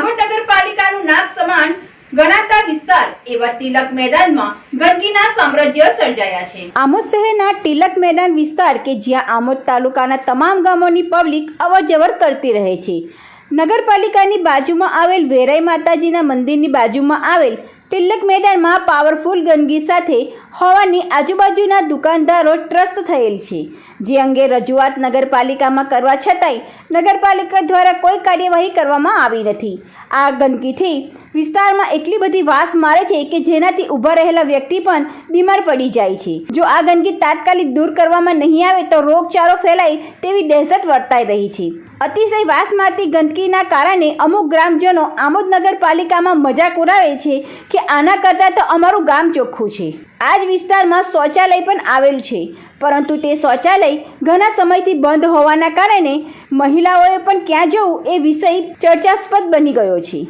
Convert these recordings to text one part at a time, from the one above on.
આંબોડ નગરપાલિકાનું નાક સમાન ગણાતા વિસ્તાર એવા તિલક મેદાનમાં ગંદકીના સામ્રાજ્ય સર્જાયા છે. આમોદ શહેરના તિલક મેદાન વિસ્તાર કે જ્યાં આમોદ તાલુકાના તમામ ગામોની પબ્લિક અવરજવર કરતી રહે છે. નગરપાલિકાની બાજુમાં આવેલ વેરાઈ માતાજીના મંદિરની બાજુમાં આવેલ તિલક મેદાનમાં પાવરફુલ ગંદકી સાથે હોવાની આજુબાજુના દુકાનદારો ત્રસ્ત થયેલ છે. જે અંગે રજૂઆત નગરપાલિકામાં કરવા છતાંય નગરપાલિકા દ્વારા કોઈ કાર્યવાહી કરવામાં આવી નથી. આ ગંદકીથી વિસ્તારમાં એટલી બધી વાસ મારે છે કે જેનાથી ઊભા રહેલા વ્યક્તિ પણ બીમાર પડી જાય છે. જો આ ગંદકી તાત્કાલિક દૂર કરવામાં નહીં આવે તો રોગચાળો ફેલાય તેવી દહેશત વર્તાઈ રહી છે. અતિશય વાસ મારતી ગંદકીના કારણે અમુક ગ્રામજનો આમોદ નગરપાલિકામાં મજાક ઉડાવે છે કે આના કરતાં તો અમારું ગામ ચોખ્ખું છે. આ જ વિસ્તારમાં શૌચાલય પણ આવેલું છે. પરંતુ તે શૌચાલય ઘણા સમયથી બંધ હોવાના કારણે મહિલાઓએ પણ ક્યાં જવું એ વિષય ચર્ચાસ્પદ બની ગયો છે.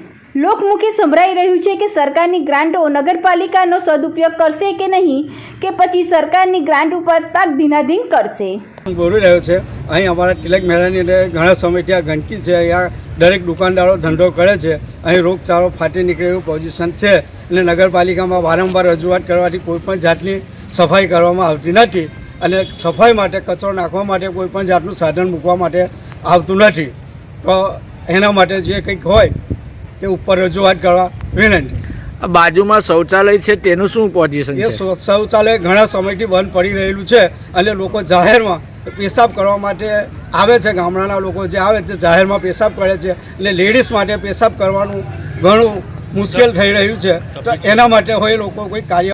લોકમુખી સંભળાઈ રહ્યું છે કે સરકારની ગ્રાન્ટો નગરપાલિકાનો સદુપયોગ કરશે કે નહીં કે પછી સરકારની ગ્રાન્ટ ઉપર તાક ધીનાધીન કરશે. બોલી રહ્યો છે, અહીં અમારા તિલક અંદર ઘણા સમયથી આ ગંદકી છે, અહીંયા દરેક દુકાનદારો ધંધો કરે છે, અહીં રોગચાળો ફાટી નીકળે એવું પોઝિશન છે. અને નગરપાલિકામાં વારંવાર રજૂઆત કરવાથી કોઈપણ જાતની સફાઈ કરવામાં આવતી નથી અને સફાઈ માટે કચરો નાખવા માટે કોઈપણ જાતનું સાધન મૂકવા માટે આવતું નથી. તો એના માટે જે કંઈક હોય તે ઉપર રજૂઆત કરવા વિનંતી. આ બાજુમાં શૌચાલય છે તેનું શું પોઝિશન એ શૌચાલય ઘણા સમયથી બંધ પડી રહેલું છે અને લોકો જાહેરમાં પેશાબ કરવા માટે આવે છે. ગામડાના લોકો જે આવે તે જાહેરમાં પેશાબ કરે છે. એટલે લેડીઝ માટે પેશાબ કરવાનું ઘણું મુશ્કેલ થઈ રહ્યું છે. તો એના માટે હોય લોકો કોઈ કાર્ય